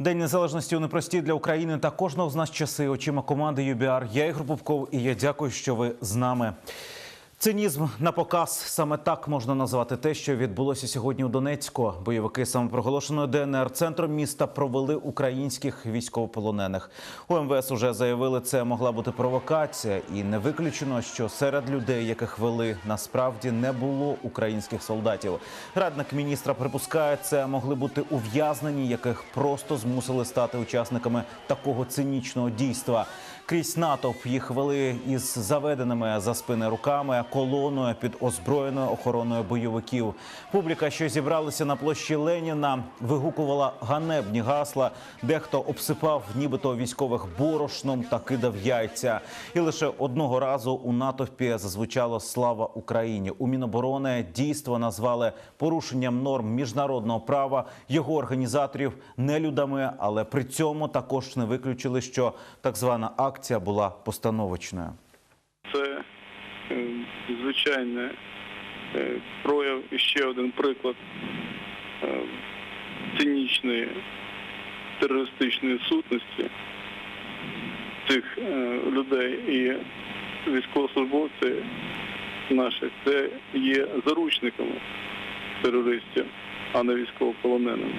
День незалежності у непрості для України та кожного з нас часи. Очима команди ЮБІАР. Я Ігор Попков і я дякую, що ви з нами. Цинізм на показ саме так можна назвати те, що відбулося сьогодні у Донецьку. Бойовики самопроголошеної ДНР центром міста провели українських військовополонених. У МВС уже заявили, це могла бути провокація, і не виключено, що серед людей, яких вели, насправді не було українських солдатів. Радник міністра припускає, це могли бути ув'язнені, яких просто змусили стати учасниками такого цинічного дійства. Крізь натовп їх вели із заведеними за спини руками, колоною під озброєною охороною бойовиків. Публіка, що зібралася на площі Леніна, вигукувала ганебні гасла. Дехто обсипав нібито військових борошном та кидав яйця. І лише одного разу у натовпі зазвучало Слава Україні. У Міноборони дійство назвали порушенням норм міжнародного права його організаторів нелюдами, але при цьому також не виключили, що так звана акція була постановочною. Це е, звичайний е, прояв і ще один приклад е, цинічної терористичної сутності цих е, людей і військовослужбовці наших це є заручниками терористів, а не військовополоненими.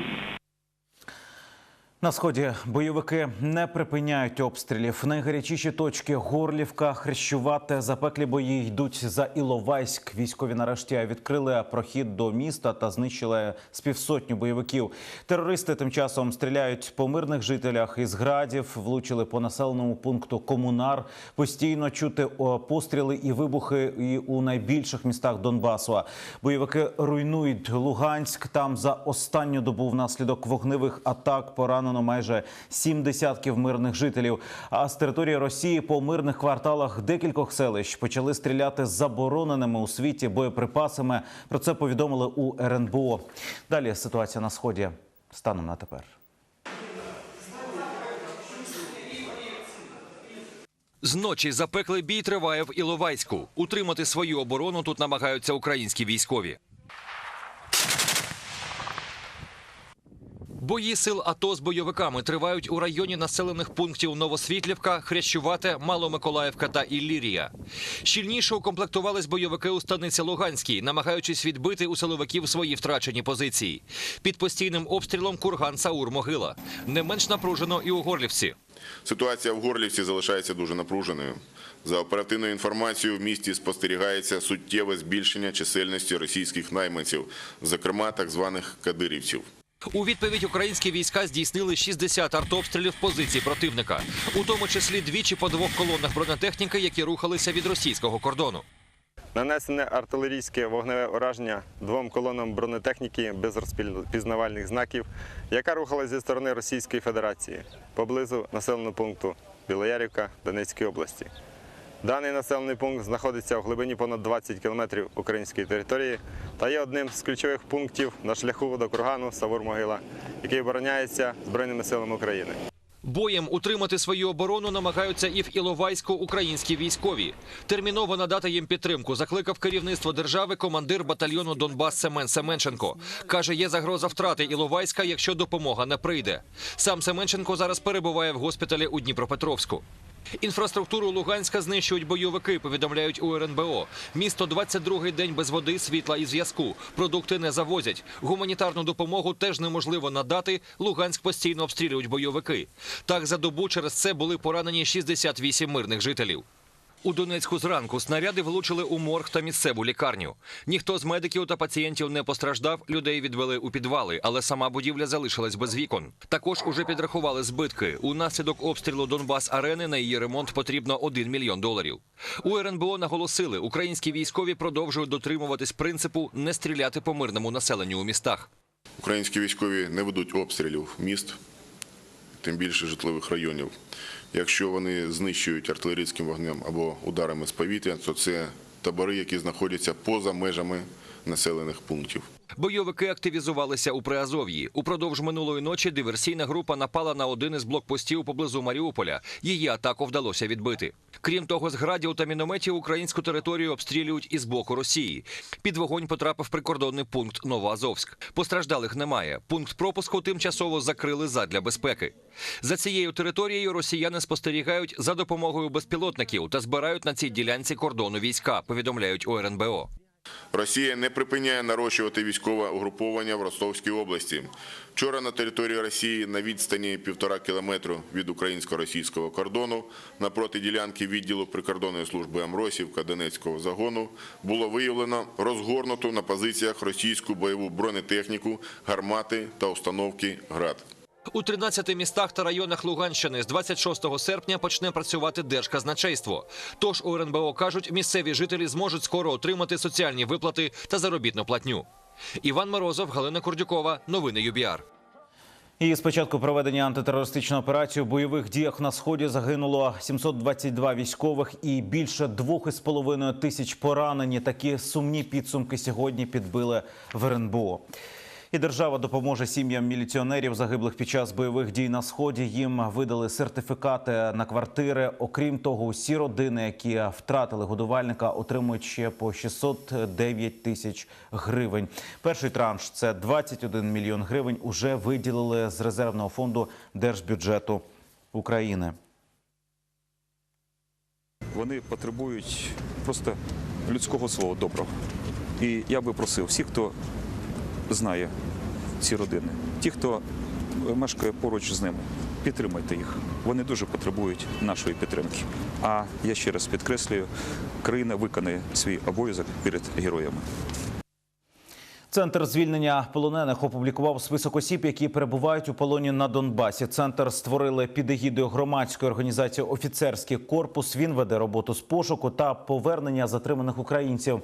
На сході бойовики не припиняють обстрілів. Найгарячіші точки Горлівка, Хрещувате, запеклі бої йдуть за Іловайськ. Військові нарешті відкрили прохід до міста та знищили з півсотню бойовиків. Терористи тим часом стріляють по мирних жителях із градів, влучили по населеному пункту Комунар. Постійно чути постріли і вибухи і у найбільших містах Донбасу. Бойовики руйнують Луганськ. Там за останню добу внаслідок вогневих атак поранено майже сім десятків мирних жителів. А з території Росії по мирних кварталах декількох селищ почали стріляти з забороненими у світі боєприпасами. Про це повідомили у РНБО. Далі ситуація на сході станом на тепер. Зночі запеклий бій триває в Іловайську. Утримати свою оборону тут намагаються українські військові. Бої сил АТО з бойовиками тривають у районі населених пунктів Новосвітлівка, Хрещувате, Маломиколаївка та Іллірія. Щільніше укомплектувались бойовики у станиці Луганській, намагаючись відбити у силовиків свої втрачені позиції. Під постійним обстрілом курган Саур-Могила. Не менш напружено і у Горлівці. Ситуація в Горлівці залишається дуже напруженою. За оперативною інформацією, в місті спостерігається суттєве збільшення чисельності російських найманців, зокрема так званих кадирівців. У відповідь українські війська здійснили 60 артобстрілів позицій противника, у тому числі двічі по двох колонах бронетехніки, які рухалися від російського кордону. Нанесене артилерійське вогневе ураження двом колонам бронетехніки без розпізнавальних знаків, яка рухалась зі сторони Російської Федерації поблизу населеного пункту Білоярівка Донецької області. Даний населений пункт знаходиться в глибині понад 20 кілометрів української території та є одним з ключових пунктів на шляху до кургану Савур-Могила, який обороняється Збройними силами України. Боєм утримати свою оборону намагаються і в Іловайську українські військові. Терміново надати їм підтримку закликав керівництво держави командир батальйону Донбас Семен Семенченко. Каже, є загроза втрати Іловайська, якщо допомога не прийде. Сам Семенченко зараз перебуває в госпіталі у Дніпропетровську. Інфраструктуру Луганська знищують бойовики, повідомляють у РНБО. Місто 22-й день без води, світла і зв'язку. Продукти не завозять. Гуманітарну допомогу теж неможливо надати. Луганськ постійно обстрілюють бойовики. Так за добу через це були поранені 68 мирних жителів. У Донецьку зранку снаряди влучили у морг та місцеву лікарню. Ніхто з медиків та пацієнтів не постраждав, людей відвели у підвали, але сама будівля залишилась без вікон. Також уже підрахували збитки. Унаслідок обстрілу Донбас-арени на її ремонт потрібно 1 мільйон доларів. У РНБО наголосили, українські військові продовжують дотримуватись принципу не стріляти по мирному населенню у містах. Українські військові не ведуть обстрілів міст, тим більше житлових районів. Якщо вони знищують артилерійським вогнем або ударами з повітря, то це табори, які знаходяться поза межами населених пунктів. Бойовики активізувалися у Приазов'ї. Упродовж минулої ночі диверсійна група напала на один із блокпостів поблизу Маріуполя. Її атаку вдалося відбити. Крім того, з градів та мінометів українську територію обстрілюють із боку Росії. Під вогонь потрапив прикордонний пункт Новоазовськ. Постраждалих немає. Пункт пропуску тимчасово закрили задля безпеки. За цією територією росіяни спостерігають за допомогою безпілотників та збирають на цій ділянці кордону війська. Повідомляють у РНБО. Росія не припиняє нарощувати військове угруповання в Ростовській області. Вчора на території Росії на відстані півтора кілометру від українсько-російського кордону напроти ділянки відділу прикордонної служби Амросівка Донецького загону було виявлено розгорнуту на позиціях російську бойову бронетехніку, гармати та установки «Град». У 13 містах та районах Луганщини з 26 серпня почне працювати Держказначейство. Тож у РНБО кажуть, місцеві жителі зможуть скоро отримати соціальні виплати та заробітну платню. Іван Морозов, Галина Курдюкова. Новини ЮБІАР. І з початку проведення антитерористичної операції у бойових діях на сході загинуло 722 військових і більше двох із половиною тисяч поранені. Такі сумні підсумки сьогодні підбили в РНБО. І держава допоможе сім'ям міліціонерів, загиблих під час бойових дій на сході. Їм видали сертифікати на квартири. Окрім того, усі родини, які втратили годувальника, отримують ще по 609 тисяч гривень. Перший транш це 21 мільйон гривень. Уже виділили з резервного фонду держбюджету України. Вони потребують просто людського слова доброго. І я би просив всіх, хто знає ці родини, ті, хто мешкає поруч з ними, підтримайте їх. Вони дуже потребують нашої підтримки. А я ще раз підкреслюю, країна виконає свій обов'язок перед героями. Центр звільнення полонених опублікував список осіб, які перебувають у полоні на Донбасі. Центр створили під егідою громадської організації Офіцерський корпус. Він веде роботу з пошуку та повернення затриманих українців.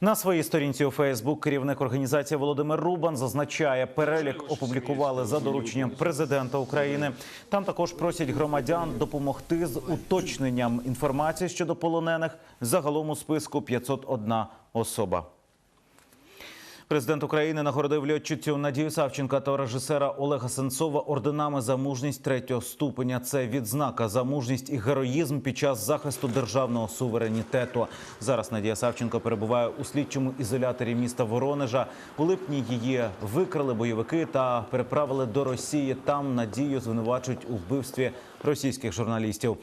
На своїй сторінці у Фейсбук керівник організації Володимир Рубан зазначає, перелік опублікували за дорученням президента України. Там також просять громадян допомогти з уточненням інформації щодо полонених. Загалом у списку 501 особа. Президент України нагородив льотчицю Надію Савченка та режисера Олега Сенцова орденами за мужність третього ступеня. Це відзнака за мужність і героїзм під час захисту державного суверенітету. Зараз Надія Савченко перебуває у слідчому ізоляторі міста Воронежа. У липні її викрали бойовики та переправили до Росії. Там Надію звинувачують у вбивстві російських журналістів.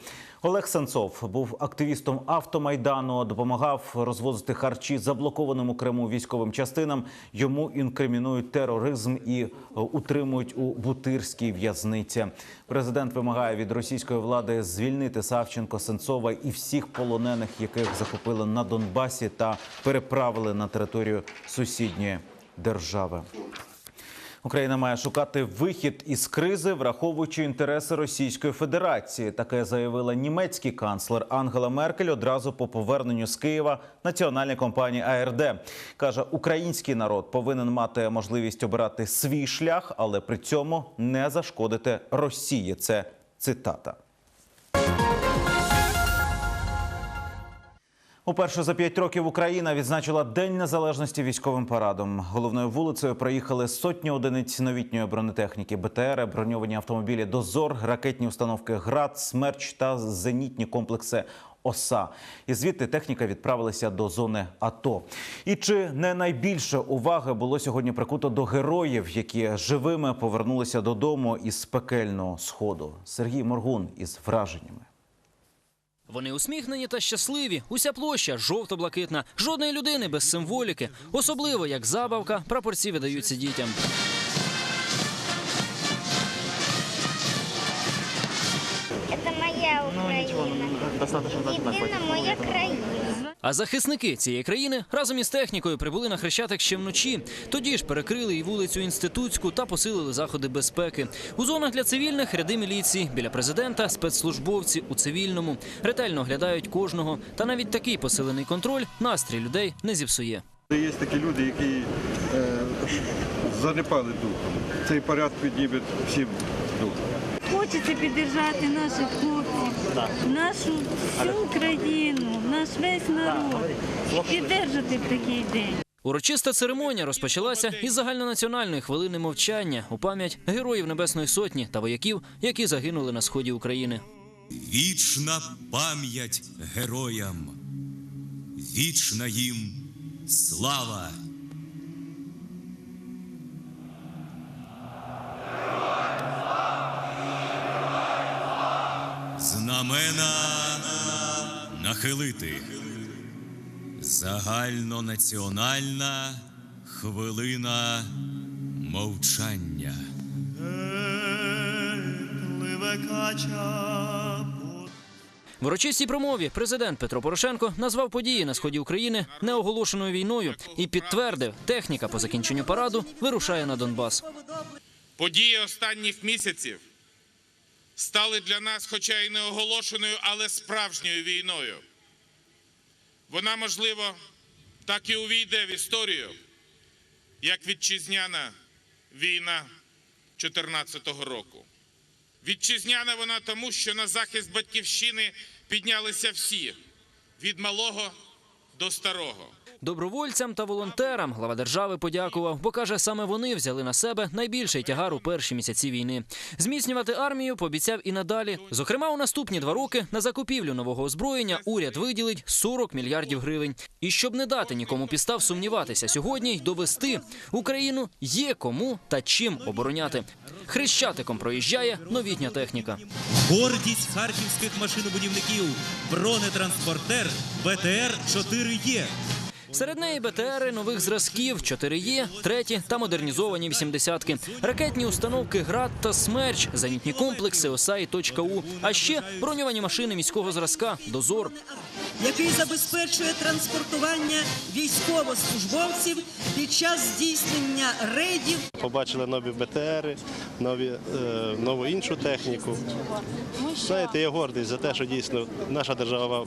Олег Сенцов був активістом автомайдану, допомагав розвозити харчі заблокованим у Криму військовим частинам. Йому інкримінують тероризм і е, утримують у бутирській в'язниці. Президент вимагає від російської влади звільнити Савченко, Сенцова і всіх полонених, яких захопили на Донбасі та переправили на територію сусідньої держави. Україна має шукати вихід із кризи, враховуючи інтереси Російської Федерації. Таке заявила німецький канцлер Ангела Меркель одразу по поверненню з Києва національної компанії АРД. каже, український народ повинен мати можливість обирати свій шлях, але при цьому не зашкодити Росії. Це цитата. Уперше за п'ять років Україна відзначила День незалежності військовим парадом. Головною вулицею проїхали сотні одиниць новітньої бронетехніки, БТР, броньовані автомобілі «Дозор», ракетні установки «Град», «Смерч» та зенітні комплекси «Оса». І звідти техніка відправилася до зони АТО. І чи не найбільше уваги було сьогодні прикуто до героїв, які живими повернулися додому із пекельного сходу? Сергій Моргун із враженнями. Вони усміхнені та щасливі. Уся площа жовто-блакитна, жодної людини без символіки. Особливо як забавка, прапорці видаються дітям. Це моя Украина. Єдина моя країна. А захисники цієї країни разом із технікою прибули на хрещатик ще вночі. Тоді ж перекрили і вулицю інститутську та посилили заходи безпеки. У зонах для цивільних ряди міліції біля президента, спецслужбовці у цивільному ретельно оглядають кожного. Та навіть такий посилений контроль настрій людей не зіпсує. Є такі люди, які е, занепали духом. Цей поряд підніме всім. Хочеться підтримати наших хлопців, нашу всю країну, наш весь народ. Підтримати в такий день. Урочиста церемонія розпочалася із загальнонаціональної хвилини мовчання у пам'ять героїв Небесної Сотні та вояків, які загинули на сході України. Вічна пам'ять героям, вічна їм слава. Знамена нахилити. Загальнонаціональна хвилина мовчання. В урочистій промові президент Петро Порошенко назвав події на сході України неоголошеною війною і підтвердив, техніка по закінченню параду вирушає на Донбас. Події останніх місяців стали для нас, хоча й не оголошеною, але справжньою війною. Вона, можливо, так і увійде в історію, як вітчизняна війна 2014 року. Вітчизняна вона тому, що на захист батьківщини піднялися всі від малого до старого. Добровольцям та волонтерам глава держави подякував, бо каже, саме вони взяли на себе найбільший тягар у перші місяці війни. Зміцнювати армію пообіцяв і надалі. Зокрема, у наступні два роки на закупівлю нового озброєння уряд виділить 40 мільярдів гривень. І щоб не дати нікому підстав сумніватися сьогодні й довести Україну є кому та чим обороняти. Хрещатиком проїжджає новітня техніка. Гордість харківських машинобудівників. Бронетранспортер БТР 4Е. Серед неї БТРи нових зразків 4Е, треті та модернізовані 80-ки, ракетні установки ГРАД та Смерч, зенітні комплекси ОСА і «Точка-У», а ще броньовані машини міського зразка Дозор. який забезпечує транспортування військовослужбовців під час здійснення рейдів Побачили нові БТРи, нові, е, нову іншу техніку. Знаєте, я гордий за те, що дійсно наша держава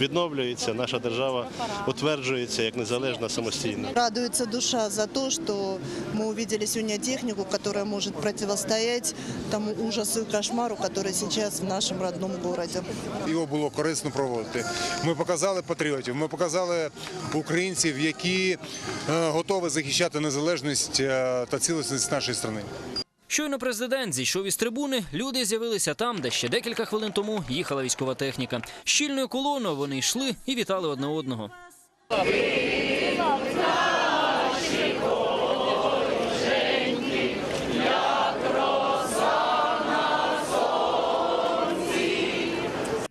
відновлюється, наша держава утверджується як незалежна самостійна. Радуется душа за то, что мы увидели сегодня технику, которая может противостоять тому ужасу и кошмару, который сейчас в нашем родном городе. Його було корисно проводити. Ми показали патріотів, ми показали українців, які е, готові захищати незалежність е, та цілісність нашої країни. Щойно президент зійшов із трибуни. Люди з'явилися там, де ще декілька хвилин тому їхала військова техніка. Щільною колоною вони йшли і вітали одне одного.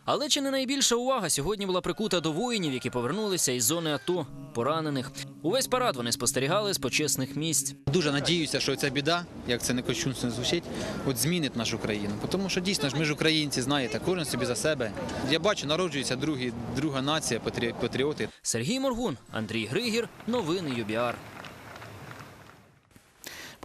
Але чи не найбільша увага сьогодні була прикута до воїнів, які повернулися із зони АТО, поранених. Увесь парад вони спостерігали з почесних місць. Дуже надіюся, що ця біда, як це не кощунственно звучить, от змінить нашу країну. Тому що дійсно ж ми ж українці, знаєте, кожен собі за себе. Я бачу, народжується другі, друга нація, патрі- патріоти. Сергій Моргун, Андрій Григір, новини ЮБІАР.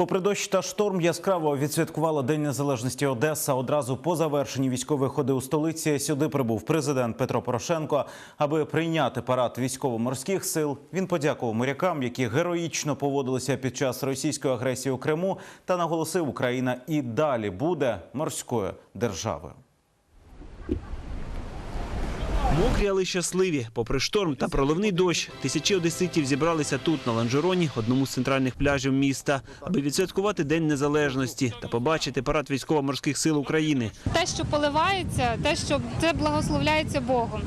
Попри дощ та шторм, яскраво відсвяткувала День Незалежності Одеса. Одразу по завершенні військової ходи у столиці сюди прибув президент Петро Порошенко, аби прийняти парад військово-морських сил. Він подякував морякам, які героїчно поводилися під час російської агресії у Криму, та наголосив, Україна і далі буде морською державою. Мокрі, але щасливі. Попри шторм та проливний дощ, тисячі одеситів зібралися тут, на ланжероні, одному з центральних пляжів міста, аби відсвяткувати День Незалежності та побачити парад військово-морських сил України. те, що поливається, те, що це благословляється Богом.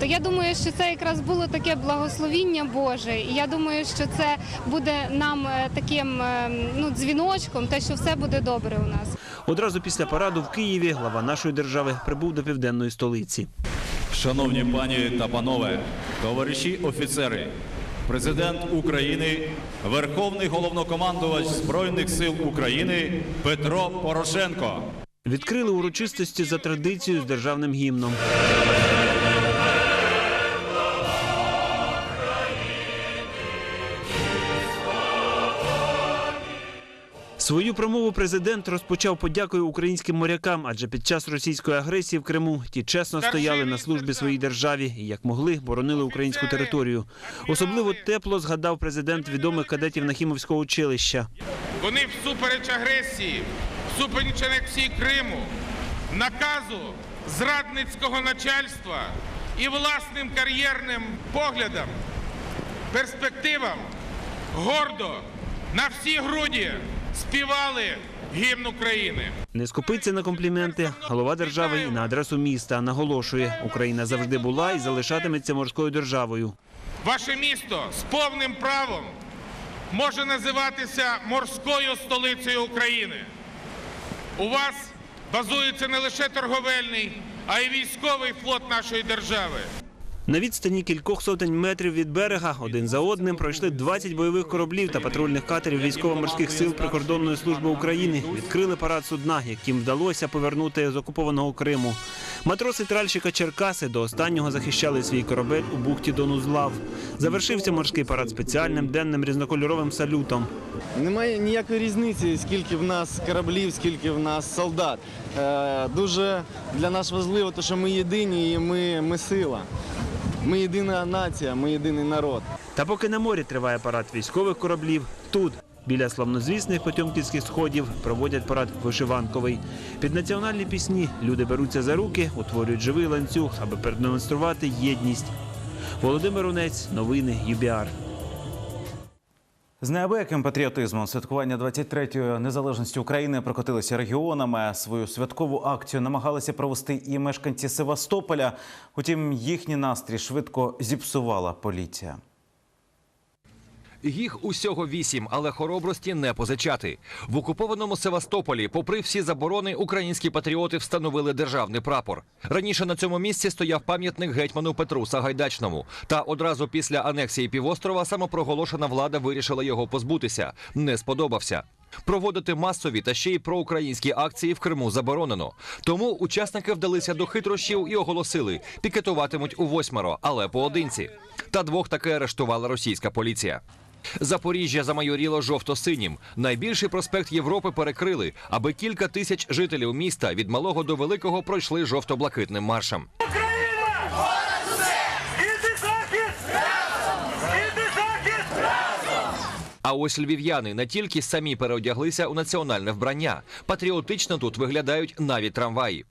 То я думаю, що це якраз було таке благословіння Боже. І я думаю, що це буде нам е, таким е, ну, дзвіночком, те, що все буде добре у нас. Одразу після параду в Києві глава нашої держави прибув до південної столиці. Шановні пані та панове, товариші офіцери, президент України, Верховний головнокомандувач Збройних сил України Петро Порошенко. Відкрили урочистості за традицією з державним гімном. Свою промову президент розпочав подякою українським морякам, адже під час російської агресії в Криму ті чесно стояли на службі своїй державі і як могли боронили українську територію. Особливо тепло згадав президент відомих кадетів Нахімовського училища. Вони всупереч агресії, всупереч анексії Криму, наказу зрадницького начальства і власним кар'єрним поглядам перспективам гордо на всі груді співали гімн України. Не скупиться на компліменти голова держави і на адресу міста. Наголошує, Україна завжди була і залишатиметься морською державою. Ваше місто з повним правом може називатися морською столицею України. У вас базується не лише торговельний, а й військовий флот нашої держави. На відстані кількох сотень метрів від берега один за одним пройшли 20 бойових кораблів та патрульних катерів військово-морських сил прикордонної служби України. Відкрили парад судна, яким вдалося повернути з окупованого Криму. Матроси тральщика Черкаси до останнього захищали свій корабель у бухті Донузлав. Завершився морський парад спеціальним денним різнокольоровим салютом. Немає ніякої різниці, скільки в нас кораблів, скільки в нас солдат. Е, дуже для нас важливо, те, що ми єдині і ми, ми сила. Ми єдина нація, ми єдиний народ. Та поки на морі триває парад військових кораблів, тут, біля славнозвісних потьомківських сходів, проводять парад вишиванковий. Під національні пісні люди беруться за руки, утворюють живий ланцюг, аби продемонструвати єдність. Володимир Унець, новини ЮБІАР. З неабияким патріотизмом святкування 23-ї незалежності України прокотилися регіонами. Свою святкову акцію намагалися провести і мешканці Севастополя. Утім, їхній настрій швидко зіпсувала поліція. Їх усього вісім, але хоробрості не позичати. В окупованому Севастополі, попри всі заборони, українські патріоти встановили державний прапор. Раніше на цьому місці стояв пам'ятник гетьману Петру Сагайдачному. Та одразу після анексії півострова самопроголошена влада вирішила його позбутися. Не сподобався. Проводити масові та ще й проукраїнські акції в Криму заборонено. Тому учасники вдалися до хитрощів і оголосили, пікетуватимуть у восьмеро, але поодинці. Та двох таки арештувала російська поліція. Запоріжжя замайоріло жовто-синім. Найбільший проспект Європи перекрили, аби кілька тисяч жителів міста від малого до великого пройшли жовто-блакитним маршем. А ось львів'яни не тільки самі переодяглися у національне вбрання, патріотично тут виглядають навіть трамваї.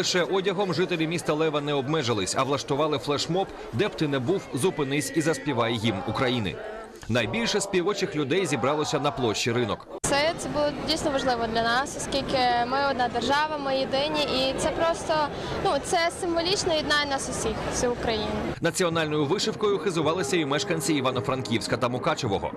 Лише одягом жителі міста Лева не обмежились, а влаштували флешмоб, де б ти не був, зупинись і заспівай гімн України. Найбільше співочих людей зібралося на площі ринок. Це, це було дійсно важливо для нас, оскільки ми одна держава, ми єдині, і це просто ну це символічно єднає нас усіх, всю Україну. Національною вишивкою хизувалися і мешканці Івано-Франківська та Мукачевого.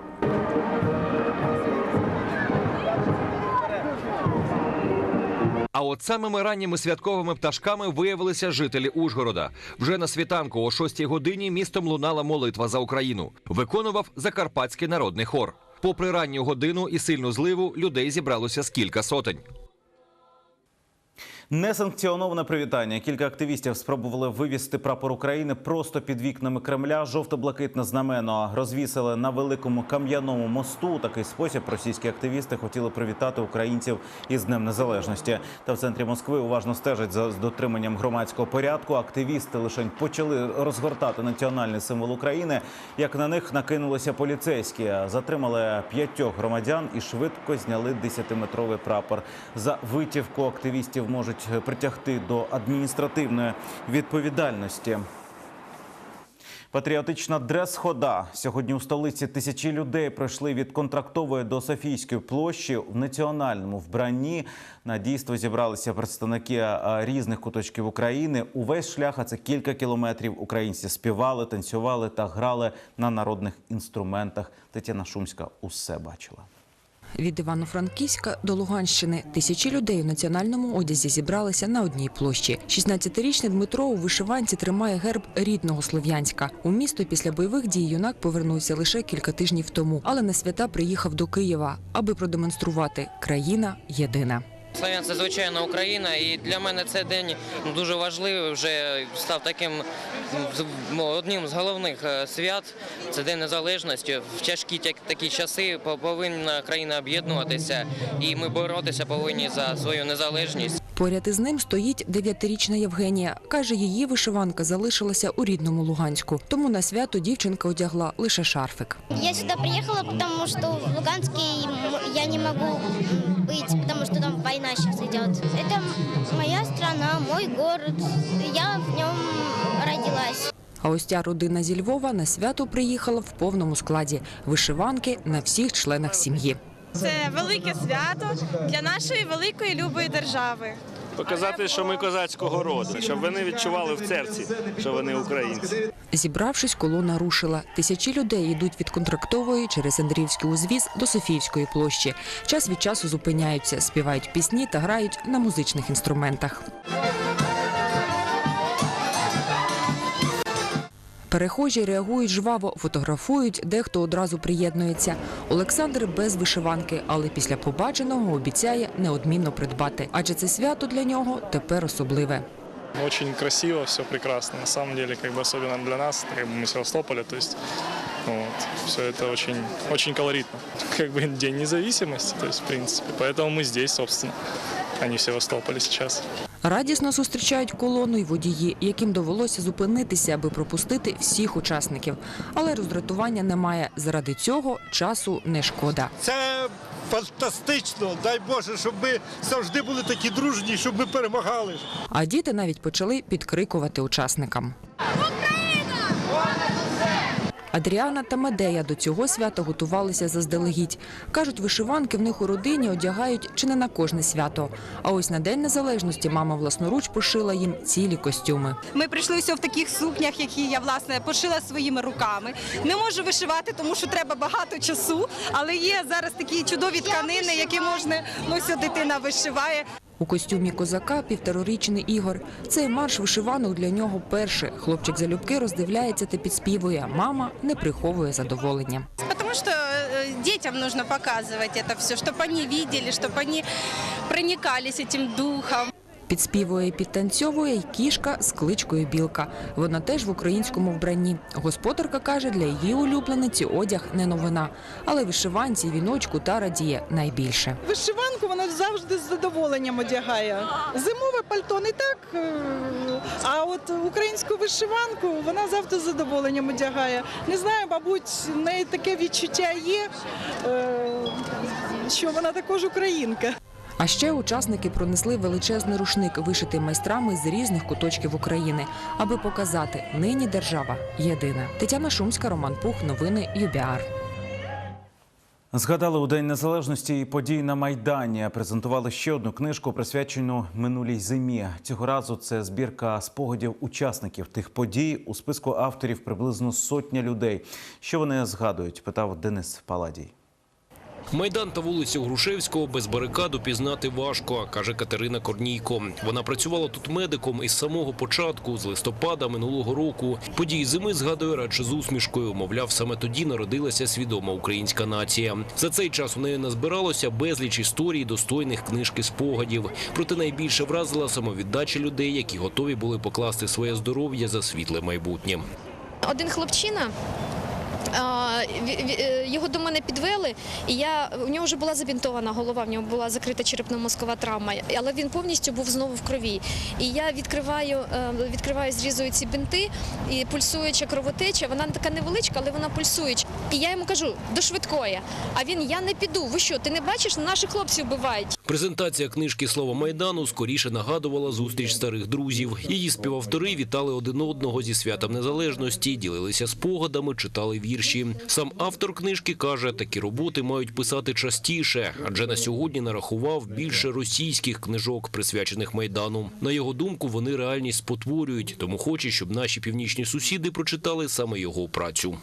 А от самими ранніми святковими пташками виявилися жителі Ужгорода. Вже на світанку о 6 годині містом лунала молитва за Україну. Виконував Закарпатський народний хор. Попри ранню годину і сильну зливу, людей зібралося з кілька сотень. Несанкціоноване привітання. Кілька активістів спробували вивісти прапор України просто під вікнами Кремля. Жовто-блакитне знамено розвісили на великому кам'яному мосту. У такий спосіб російські активісти хотіли привітати українців із Днем Незалежності. Та в центрі Москви уважно стежать за дотриманням громадського порядку. Активісти лише почали розгортати національний символ України. Як на них накинулися поліцейські, затримали п'ятьох громадян і швидко зняли 10-метровий прапор. За витівку активістів можуть притягти до адміністративної відповідальності. Патріотична дрес-хода. Сьогодні у столиці тисячі людей пройшли від контрактової до Софійської площі в національному вбранні. На дійство зібралися представники різних куточків України. Увесь шлях, а це кілька кілометрів. Українці співали, танцювали та грали на народних інструментах. Тетяна Шумська усе бачила. Від Івано-Франківська до Луганщини тисячі людей у національному одязі зібралися на одній площі. 16-річний Дмитро у вишиванці тримає герб рідного Слов'янська. У місто після бойових дій юнак повернувся лише кілька тижнів тому, але на свята приїхав до Києва, аби продемонструвати країна єдина. Слов'ян це звичайна Україна, і для мене цей день дуже важливий. Вже став таким одним з головних е, свят. Це День Незалежності. В тяжкі такі часи по- повинна країна об'єднуватися, і ми боротися повинні за свою незалежність. Поряд із ним стоїть дев'ятирічна Євгенія. Каже, її вишиванка залишилася у рідному Луганську. Тому на свято дівчинка одягла лише шарфик. Я сюда приехала, потому что в Луганске м- я не могу быть, потому что там война сейчас идет. Это моя страна, мой город. Я в нем родилась. А ось ця родина зі Львова на свято приїхала в повному складі вишиванки на всіх членах сім'ї. Це велике свято для нашої великої любої держави. Показати, що ми козацького роду, щоб вони відчували в серці, що вони українці. Зібравшись, колона рушила. Тисячі людей йдуть від контрактової через Андріївський узвіз до Софіївської площі. Час від часу зупиняються, співають пісні та грають на музичних інструментах. Перехожі реагують жваво, фотографують, дехто одразу приєднується. Олександр без вишиванки, але після побаченого обіцяє неодмінно придбати, адже це свято для нього тепер особливе. Очень красиво, все прекрасно. На самом деле, как бы особенно для нас, как бы мы Севастополя, то есть вот, все это очень, очень колоритно. Как бы День независимости, то есть в принципе. Поэтому мы здесь, собственно, а не в Севастополе сейчас. Радісно зустрічають колону й водії, яким довелося зупинитися, аби пропустити всіх учасників. Але роздратування немає. Заради цього часу не шкода. Це фантастично. Дай Боже, щоб ми завжди були такі дружні, щоб ми перемагали. А діти навіть почали підкрикувати учасникам. Адріана та Медея до цього свята готувалися заздалегідь. Кажуть, вишиванки в них у родині одягають чи не на кожне свято. А ось на День Незалежності мама власноруч пошила їм цілі костюми. Ми прийшли в таких сукнях, які я власне пошила своїми руками. Не можу вишивати, тому що треба багато часу. Але є зараз такі чудові тканини, які можна ну, ось дитина вишиває. У костюмі козака півторорічний Ігор. Цей марш вишиванок для нього перше. Хлопчик залюбки роздивляється та підспівує. Мама не приховує задоволення. Потому что э, детям нужно показывать это все, чтобы они видели, чтобы они проникались этим духом. Підспівує і підтанцьовує й кішка з кличкою Білка. Вона теж в українському вбранні. Господарка каже, для її улюблениці одяг не новина, але вишиванці, віночку та радіє найбільше. Вишиванку вона завжди з задоволенням одягає. Зимове пальто не так, е, а от українську вишиванку вона завжди з задоволенням одягає. Не знаю, мабуть, в неї таке відчуття є, е, що вона також українка. А ще учасники пронесли величезний рушник, вишитий майстрами з різних куточків України, аби показати нині держава єдина. Тетяна Шумська, Роман Пух, новини ЮБІАР. Згадали у День Незалежності і подій на Майдані. Презентували ще одну книжку, присвячену минулій зимі. Цього разу це збірка спогадів учасників тих подій. У списку авторів приблизно сотня людей. Що вони згадують? Питав Денис Паладій. Майдан та вулицю Грушевського без барикаду пізнати важко, каже Катерина Корнійко. Вона працювала тут медиком із самого початку, з листопада минулого року. Події зими згадує радше з усмішкою. Мовляв, саме тоді народилася свідома українська нація. За цей час у неї назбиралося безліч історій, достойних книжки спогадів. Проте найбільше вразила самовіддача людей, які готові були покласти своє здоров'я за світле майбутнє. Один хлопчина. Е, Його до мене підвели, і я у нього вже була забінтована голова, в нього була закрита черепно-мозкова травма, але він повністю був знову в крові. І я відкриваю, е, відкриваю, зрізую ці бинти, і пульсуюча кровотеча, вона така невеличка, але вона пульсуюча. І я йому кажу до швидкої. А він я не піду. Ви що? Ти не бачиш? Наших хлопців вбивають. Презентація книжки Слово Майдану скоріше нагадувала зустріч старих друзів. Її співавтори вітали один одного зі святом незалежності, ділилися спогадами, читали вірші. Сам автор книжки каже, такі роботи мають писати частіше, адже на сьогодні нарахував більше російських книжок, присвячених майдану. На його думку, вони реальність спотворюють, тому хоче, щоб наші північні сусіди прочитали саме його працю.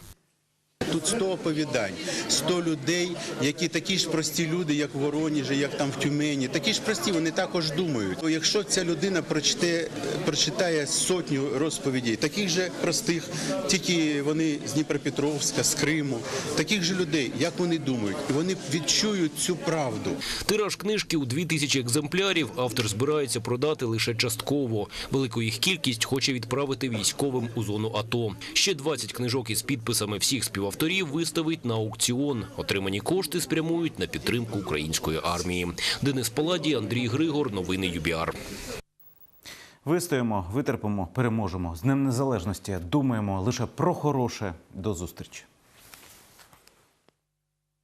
Тут 100 оповідань, 100 людей, які такі ж прості люди, як в Вороніжі, як там в Тюмені. Такі ж прості, вони також думають. Якщо ця людина прочите, прочитає сотню розповідей, таких же простих, тільки вони з Дніпропетровська, з Криму, таких же людей, як вони думають, і вони відчують цю правду. Тираж книжки у 2000 екземплярів автор збирається продати лише частково. Велику їх кількість хоче відправити військовим у зону АТО. Ще 20 книжок із підписами всіх співавторів авторів виставить на аукціон. Отримані кошти спрямують на підтримку української армії. Денис Паладій, Андрій Григор. Новини ЮБІАР. Вистоїмо, витерпимо, переможемо. З Днем Незалежності думаємо лише про хороше. До зустрічі.